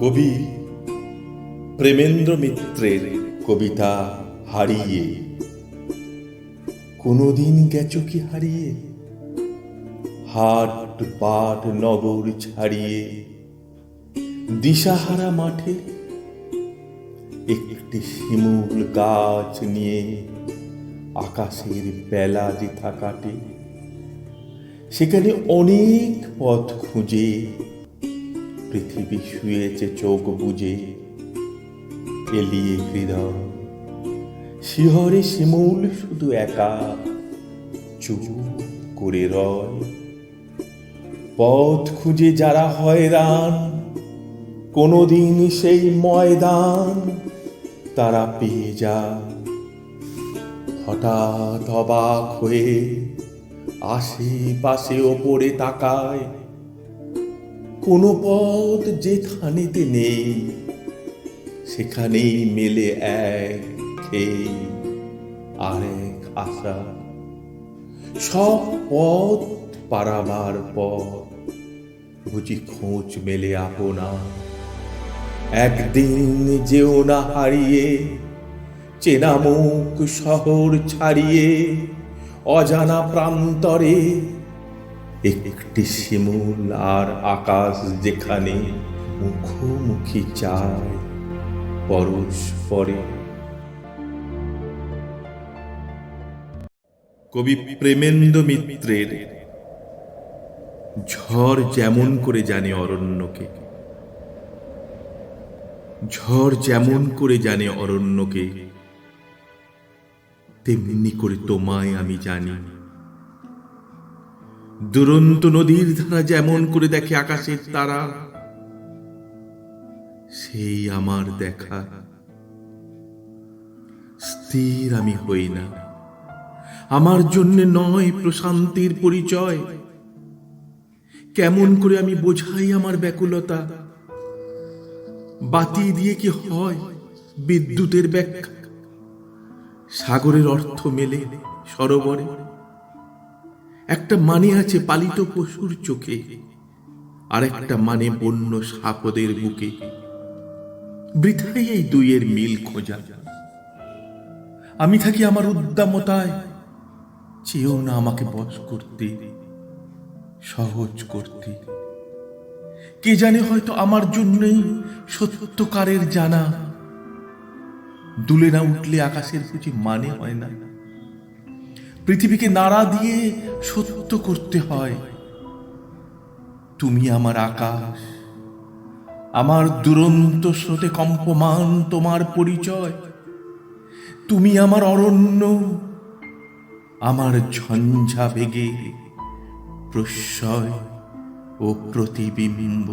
কবি প্রেমেন্দ্র মিত্রের কবিতা হারিয়ে। কোনোদিন গেছ কি হারিয়ে? হাট পাট নগর ছাড়িয়ে। দিশাহারা মাঠে একটি শিমুল গাছ নিয়ে আকাশের বেলা যেথা কাটে সেখানে অনেক পথ খুঁজে পৃথিবী শুয়েছে, চোখ বুঝে এলিয়ে হৃদয়। শিহরে শিমুল শুধু একা, চুপ করে রয়। পথ খুঁজে যারা হয়রান, কোনোদিন সেই ময়দান তারা পেয়ে যায়। হঠাৎ অবাক হয়ে আশেপাশে ওপরে তাকায় কোনো পথ যেখানেতে নেই, সেখানেই মেলে এক খেই আর এক আশা। সব পথ পারাবার পর বুঝি খোঁজ মেলে আপনা একদিন যেও না হারিয়ে, চেনা মুখ শহর ছাড়িয়ে, অজানা প্রান্তরে একটি শিমুল আর আকাশ যেখানে মুখোমুখি চায় পরস্পরে কবি প্রেমেন্দ্র মিত্রের ঝড় যেমন করে জানে অরণ্যকে, ঝড় যেমন করে জানে অরণ্যকে, তেমনি করে তোমায় আমি জানি। দুরন্ত নদীর ধারা যেমন করে দেখে আকাশের তারা, সেই আমার দেখা। স্থির আমি হই না। আমার জন্য নয় প্রশান্তির পরিচয়। কেমন করে আমি বোঝাই আমার ব্যাকুলতা? বাতি দিয়ে কি হয় বিদ্যুতের ব্যাখ্যা? সাগরের অর্থ মেলে সরোবরে। একটা মানে আছে পালিত পশুর চোখে, আর একটা মানে বন্য সাপদের বুকে। বৃথাই এই দুইয়ের মিল খোঁজা। আমি থাকি আমার উদ্দামতায়, চেয়েও না আমাকে বশ করতে, সহজ করতে। কে জানে হয়তো আমার জন্যই সত্যকারের জানা। দুলে না উঠলে আকাশের কিছু মানে হয় না। পৃথিবীকে নাড়া দিয়ে সত্য করতে হয়। তুমি আমার আকাশ, আমার দুরন্ত স্রোতে কম্পমান তোমার পরিচয়। তুমি আমার অরণ্য, আমার ঝঞ্ঝা বেগে প্রশ্রয় ও প্রতিবিম্ব।